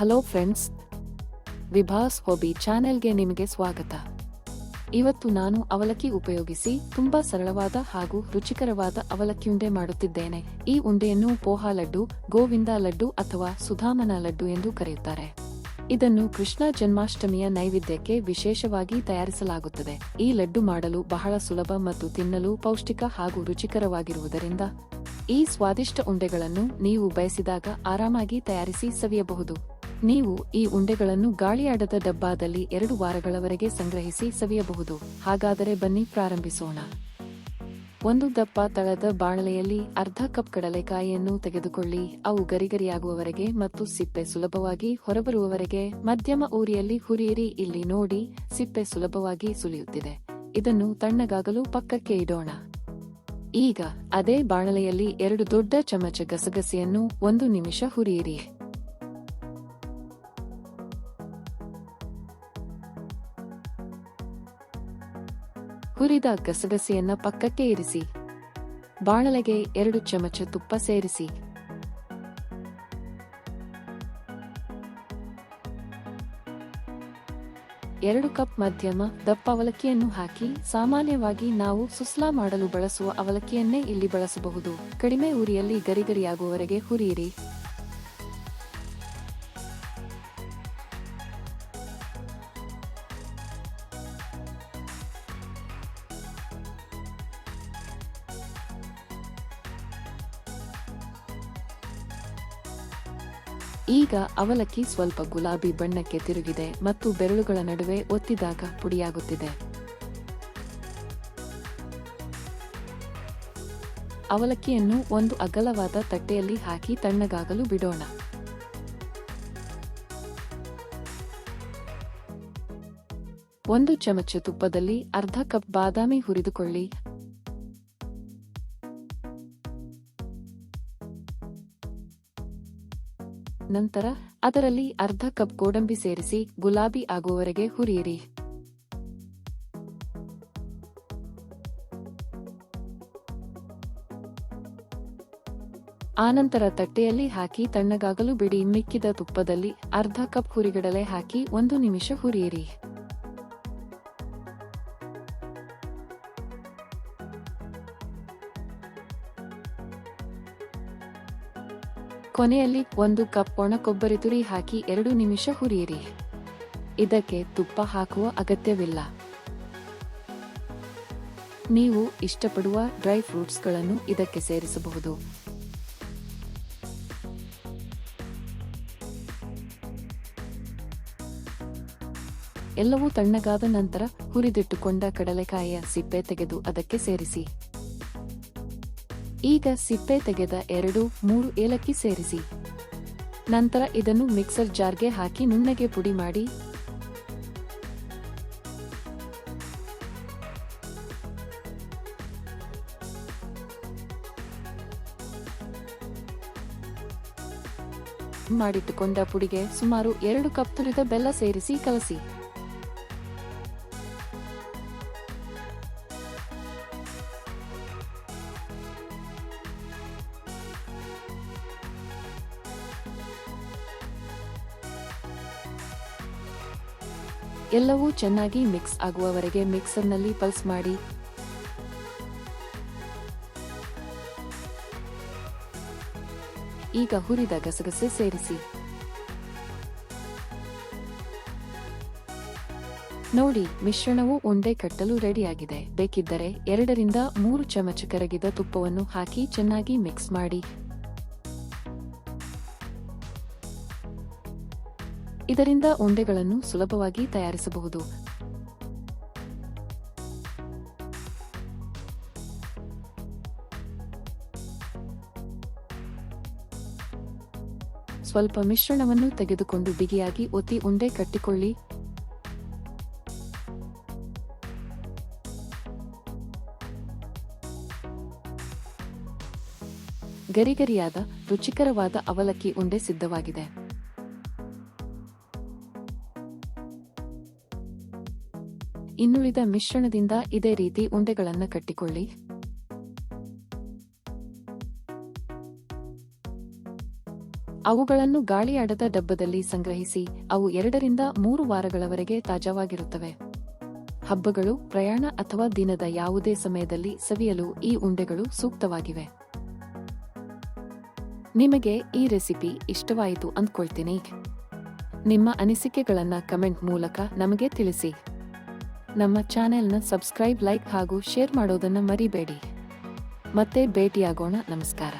Hello friends Vibhas hobby ಚಾನೆಲ್ಗೆ ನಿಮಗೆ ಸ್ವಾಗತ. ಇವತ್ತು ನಾನು ಅವಲಕ್ಕಿ ಉಪಯೋಗಿಸಿ ತುಂಬಾ ಸರಳವಾದ ಹಾಗೂ ರುಚಿಕರವಾದ ಅವಲಕ್ಕಿ ಉಂಡೆ ಮಾಡುತ್ತಿದ್ದೇನೆ. ಈ ಉಂಡೆಯನ್ನು ಪೋಹಾ ಲಡ್ಡು, ಗೋವಿಂದ ಲಡ್ಡು ಅಥವಾ ಸುಧಾಮನ ಲಡ್ಡು ಎಂದು ಕರೆಯುತ್ತಾರೆ. ಇದನ್ನು ಕೃಷ್ಣ ಜನ್ಮಾಷ್ಟಮಿಯ ನೈವೇದ್ಯಕ್ಕೆ ವಿಶೇಷವಾಗಿ ತಯಾರಿಸಲಾಗುತ್ತದೆ. ಈ ಲಡ್ಡು ಮಾಡಲು ಬಹಳ ಸುಲಭ ಮತ್ತು ತಿನ್ನಲು ಪೌಷ್ಟಿಕ ಹಾಗೂ ರುಚಿಕರವಾಗಿರುವುದರಿಂದ ಈ ಸ್ವಾದಿಷ್ಟ ಉಂಡೆಗಳನ್ನು ನೀವು ಬಯಸಿದಾಗ ಆರಾಮಾಗಿ ತಯಾರಿಸಿ ಸವಿಯಬಹುದು. ನೀವು ಈ ಉಂಡೆಗಳನ್ನು ಗಾಳಿಯಾಡದ ಡಬ್ಬಾದಲ್ಲಿ ಎರಡು ವಾರಗಳವರೆಗೆ ಸಂಗ್ರಹಿಸಿ ಸವಿಯಬಹುದು. ಹಾಗಾದರೆ ಬನ್ನಿ ಪ್ರಾರಂಭಿಸೋಣ. ಒಂದು ದಪ್ಪ ತಳದ ಬಾಣಲೆಯಲ್ಲಿ ಅರ್ಧ ಕಪ್ ಕಡಲೆಕಾಯಿಯನ್ನು ತೆಗೆದುಕೊಳ್ಳಿ. ಅವು ಗರಿಗರಿಯಾಗುವವರೆಗೆ ಮತ್ತು ಸಿಪ್ಪೆ ಸುಲಭವಾಗಿ ಹೊರಬರುವವರೆಗೆ ಮಧ್ಯಮ ಊರಿಯಲ್ಲಿ ಹುರಿಯಿರಿ. ಇಲ್ಲಿ ನೋಡಿ, ಸಿಪ್ಪೆ ಸುಲಭವಾಗಿ ಸುಲಿಯುತ್ತಿದೆ. ಇದನ್ನು ತಣ್ಣಗಾಗಲು ಪಕ್ಕಕ್ಕೆ ಇಡೋಣ. ಈಗ ಅದೇ ಬಾಣಲೆಯಲ್ಲಿ ಎರಡು ದೊಡ್ಡ ಚಮಚ ಗಸಗಸೆಯನ್ನು ಒಂದು ನಿಮಿಷ ಹುರಿಯಿರಿ. ಹುರಿದ ಗಸಗಸೆಯನ್ನ ಪಕ್ಕಕ್ಕೆ ಇರಿಸಿ. ಬಾಣಲೆಗೆ ಎರಡು ಚಮಚ ತುಪ್ಪ ಸೇರಿಸಿ. ಎರಡು ಕಪ್ ಮಧ್ಯಮ ದಪ್ಪ ಅವಲಕ್ಕಿಯನ್ನು ಹಾಕಿ, ಸಾಮಾನ್ಯವಾಗಿ ನಾವು ಸುಸ್ಲಾ ಮಾಡಲು ಬಳಸುವ ಅವಲಕ್ಕಿಯನ್ನೇ ಇಲ್ಲಿ ಬಳಸಬಹುದು. ಕಡಿಮೆ ಉರಿಯಲ್ಲಿ ಗರಿಗರಿಯಾಗುವವರೆಗೆ ಹುರಿಯಿರಿ. ಈಗ ಅವಲಕ್ಕಿ ಸ್ವಲ್ಪ ಗುಲಾಬಿ ಬಣ್ಣಕ್ಕೆ ತಿರುಗಿದೆ ಮತ್ತು ಬೆರಳುಗಳ ನಡುವೆ ಒತ್ತಿದಾಗ ಪುಡಿಯಾಗುತ್ತಿದೆ. ಅವಲಕ್ಕಿಯನ್ನು ಒಂದು ಅಗಲವಾದ ತಟ್ಟೆಯಲ್ಲಿ ಹಾಕಿ ತಣ್ಣಗಾಗಲು ಬಿಡೋಣ. ಒಂದು ಚಮಚ ತುಪ್ಪದಲ್ಲಿ ಅರ್ಧ ಕಪ್ ಬಾದಾಮಿ ಹುರಿದುಕೊಳ್ಳಿ. ನಂತರ ಅದರಲ್ಲಿ ಅರ್ಧ ಕಪ್ ಗೋಡಂಬಿ ಸೇರಿಸಿ ಗುಲಾಬಿ ಆಗುವವರೆಗೆ ಹುರಿಯಿರಿ. ಆನಂತರ ತಟ್ಟೆಯಲ್ಲಿ ಹಾಕಿ ತಣ್ಣಗಾಗಲು ಬಿಡಿ ಮಿಕ್ಕಿದ ತುಪ್ಪದಲ್ಲಿ ಅರ್ಧ ಕಪ್ ಹುರಿಗಡಲೆ ಹಾಕಿ ಒಂದು ನಿಮಿಷ ಹುರಿಯಿರಿ. ಕೊನೆಯಲ್ಲಿ ಒಂದು ಕಪ್ ಒಣ ಕೊಬ್ಬರಿ ತುರಿ ಹಾಕಿ ಎರಡು ನಿಮಿಷ ಹುರಿಯಿರಿ. ಇದಕ್ಕೆ ತುಪ್ಪ ಹಾಕುವ ಅಗತ್ಯವಿಲ್ಲ. ನೀವು ಇಷ್ಟಪಡುವ ಡ್ರೈ ಫ್ರೂಟ್ಸ್ಗಳನ್ನು ಇದಕ್ಕೆ ಸೇರಿಸಬಹುದು. ಎಲ್ಲವೂ ತಣ್ಣಗಾದ ನಂತರ ಹುರಿದಿಟ್ಟುಕೊಂಡ ಕಡಲೆಕಾಯಿಯ ಸಿಪ್ಪೆ ತೆಗೆದು ಅದಕ್ಕೆ ಸೇರಿಸಿ. ಈಗ ಸಿಪ್ಪೆ ತೆಗೆದ ಎರಡು, ಮೂರು ಏಲಕ್ಕಿ ಸೇರಿಸಿ. ನಂತರ ಇದನ್ನು ಮಿಕ್ಸರ್ ಜಾರ್ಗೆ ಹಾಕಿ ನುಣ್ಣಗೆ ಪುಡಿ ಮಾಡಿ. ಮಾಡಿಟ್ಟುಕೊಂಡ ಪುಡಿಗೆ ಸುಮಾರು ಎರಡು ಕಪ್ ತುರಿದ ಬೆಲ್ಲ ಸೇರಿಸಿ ಕಲಸಿ. ಎಲ್ಲವೂ ಚೆನ್ನಾಗಿ ಮಿಕ್ಸ್ ಆಗುವವರೆಗೆ ಮಿಕ್ಸರ್ನಲ್ಲಿ ಪಲ್ಸ್ ಮಾಡಿ. ಈಗ ಹುರಿದ ಗಸಗಸೆ ಸೇರಿಸಿ. ನೋಡಿ, ಮಿಶ್ರಣವು ಒಂದೇ ಕಟ್ಟಲು ರೆಡಿಯಾಗಿದೆ. ಬೇಕಿದ್ದರೆ ಎರಡರಿಂದ ಮೂರು ಚಮಚ ಕರಗಿದ ತುಪ್ಪವನ್ನು ಹಾಕಿ ಚೆನ್ನಾಗಿ ಮಿಕ್ಸ್ ಮಾಡಿ. ಇದರಿಂದ ಉಂಡೆಗಳನ್ನು ಸುಲಭವಾಗಿ ತಯಾರಿಸಬಹುದು. ಸ್ವಲ್ಪ ಮಿಶ್ರಣವನ್ನು ತೆಗೆದುಕೊಂಡು ಬಿಗಿಯಾಗಿ ಒತ್ತಿ ಉಂಡೆ ಕಟ್ಟಿಕೊಳ್ಳಿ. ಗರಿಗರಿಯಾದ ರುಚಿಕರವಾದ ಅವಲಕ್ಕಿ ಉಂಡೆ ಸಿದ್ಧವಾಗಿದೆ. ಇನ್ನುಳಿದ ಮಿಶ್ರಣದಿಂದ ಇದೇ ರೀತಿ ಉಂಡೆಗಳನ್ನು ಕಟ್ಟಿಕೊಳ್ಳಿ. ಅವುಗಳನ್ನು ಗಾಳಿಯಾಡದ ಡಬ್ಬದಲ್ಲಿ ಸಂಗ್ರಹಿಸಿ, ಅವು ಎರಡರಿಂದ ಮೂರು ವಾರಗಳವರೆಗೆ ತಾಜಾವಾಗಿರುತ್ತವೆ. ಹಬ್ಬಗಳು, ಪ್ರಯಾಣ ಅಥವಾ ದಿನದ ಯಾವುದೇ ಸಮಯದಲ್ಲಿ ಸವಿಯಲು ಈ ಉಂಡೆಗಳು ಸೂಕ್ತವಾಗಿವೆ. ನಿಮಗೆ ಈ ರೆಸಿಪಿ ಇಷ್ಟವಾಯಿತು ಅಂದ್ಕೊಳ್ತೀನಿ. ನಿಮ್ಮ ಅನಿಸಿಕೆಗಳನ್ನು ಕಮೆಂಟ್ ಮೂಲಕ ನಮಗೆ ತಿಳಿಸಿ. ನಮ್ಮ ಚಾನೆಲ್ನ ಸಬ್ಸ್ಕ್ರೈಬ್ ಲೈಕ್ ಹಾಗೂ ಶೇರ್ ಮಾಡೋದನ್ನು ಮರಿಬೇಡಿ. ಮತ್ತೆ ಭೇಟಿಯಾಗೋಣ. ನಮಸ್ಕಾರ.